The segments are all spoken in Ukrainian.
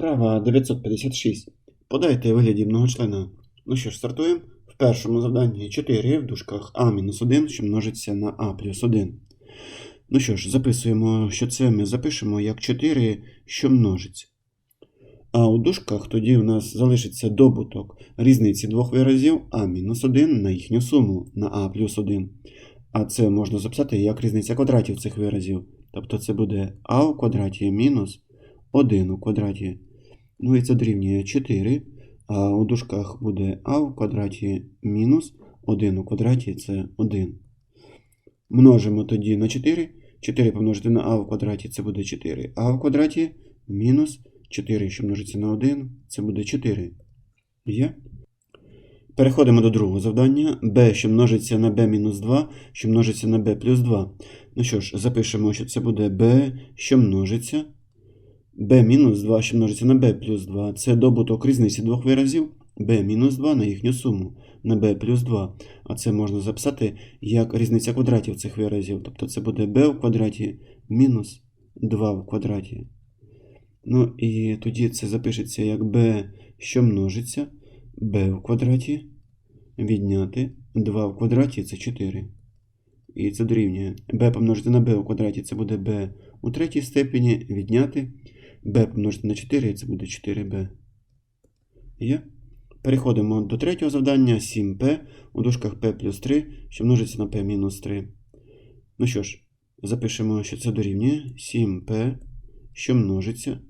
Вправа 956. Подайте вигляді многочлена. Ну що ж, стартуємо. В першому завданні 4 в дужках А-1, що множиться на А плюс 1. Ну що ж, записуємо, що це ми запишемо як 4, що множиться. А у дужках тоді у нас залишиться добуток різниці двох виразів А-1 на їхню суму на А плюс 1. А це можна записати як різниця квадратів цих виразів. Тобто це буде А у квадраті мінус 1 у квадраті. Ну і це дорівнює 4. А у дужках буде А в квадраті мінус 1 у квадраті це 1. Множимо тоді на 4. 4 помножити на А в квадраті це буде 4. А в квадраті мінус 4, що множиться на 1, це буде 4. Є? Переходимо до другого завдання. b, що множиться на b мінус 2, що множиться на b плюс 2. Ну що ж, запишемо, що це буде b, що множиться. B мінус 2, що множиться на b плюс 2. Це добуток різниці двох виразів. b мінус 2 на їхню суму на b плюс 2. А це можна записати як різниця квадратів цих виразів. Тобто це буде b в квадраті мінус 2 в квадраті. Ну і тоді це запишеться як b, що множиться b в квадраті відняти 2 в квадраті це 4. І це дорівнює b помножити на b у квадраті це буде b у третій степені відняти b помножити на 4 це буде 4b. Є? Переходимо до третього завдання 7p у дужках p плюс 3, що множиться на p мінус 3. Ну що ж, запишемо, що це дорівнює 7p, що множиться.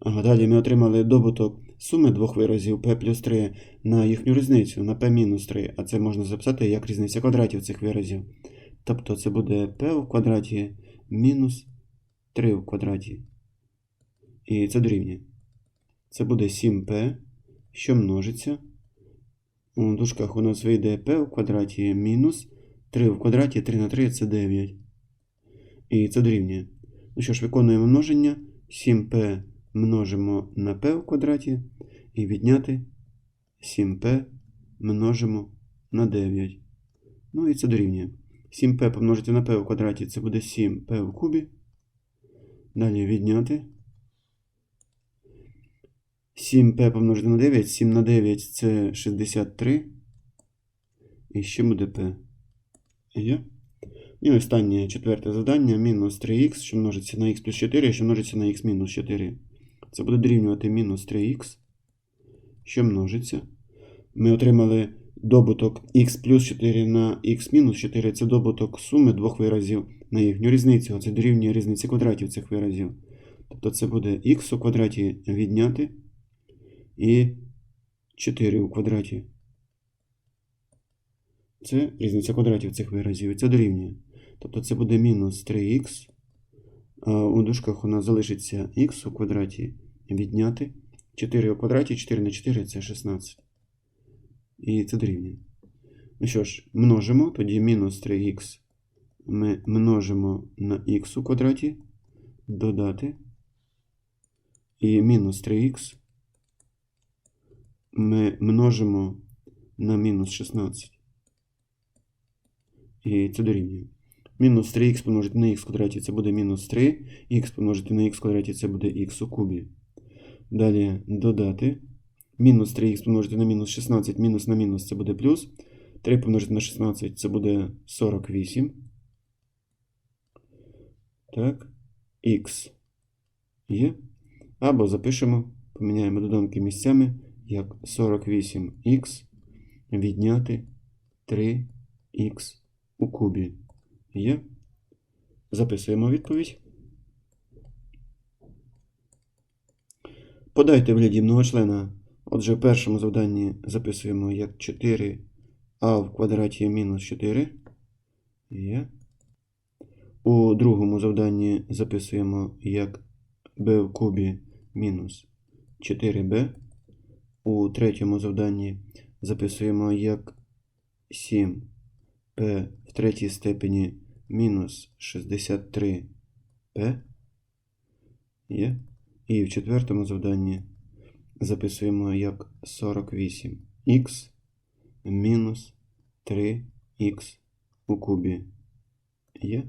Ага, далі ми отримали добуток суми двох виразів p плюс 3 на їхню різницю на p мінус 3, а це можна записати як різниця квадратів цих виразів. Тобто це буде p в квадраті мінус 3 в квадраті. І це дорівнює. Це буде 7p, що множиться. У дужках у нас вийде p в квадраті мінус 3 в квадраті 3 на 3 це 9. І це дорівнює. Ну що ж, виконуємо множення. 7p множимо на p в квадраті і відняти 7p множимо на 9. Ну і це дорівнює. 7p помножити на p в квадраті це буде 7p в кубі. Далі відняти. 7p помножити на 9, 7 на 9 це 63. І ще буде p. Є? І останнє четверте завдання мінус 3х, що множиться на х плюс 4, що множиться на х мінус 4. Це буде дорівнювати мінус 3х, що множиться. Ми отримали добуток х плюс 4 на х мінус 4. Це добуток суми двох виразів на їхню різницю. Це дорівнює різниці квадратів цих виразів. Тобто це буде х у квадраті відняти і 4 у квадраті. Це різниця квадратів цих виразів. І це дорівнює. Тобто це буде мінус 3х. А у дужках у нас залишиться х у квадраті відняти 4 у квадраті, 4 на 4 це 16. І це дорівнює. Ну що ж, множимо, тоді мінус 3х ми множимо на х у квадраті, додати. І мінус 3х ми множимо на мінус 16. І це дорівнює. Мінус 3х помножити на х квадраті це буде мінус 3, х помножити на х квадраті це буде х у кубі. Далі додати. Мінус 3х помножити на мінус 16, мінус на мінус це буде плюс. 3 помножити на 16 це буде 48. Так. Х є. Або запишемо, поміняємо доданки місцями, як 48х відняти 3х у кубі. Є. Записуємо відповідь. Подайте вигляді многочлена. Отже, в першому завданні записуємо як 4а в квадраті мінус 4. Є. У другому завданні записуємо як b в кубі мінус 4b. У третьому завданні записуємо як 7 p в третій степені мінус 63p є. І в четвертому завданні записуємо як 48х мінус 3х у кубі є.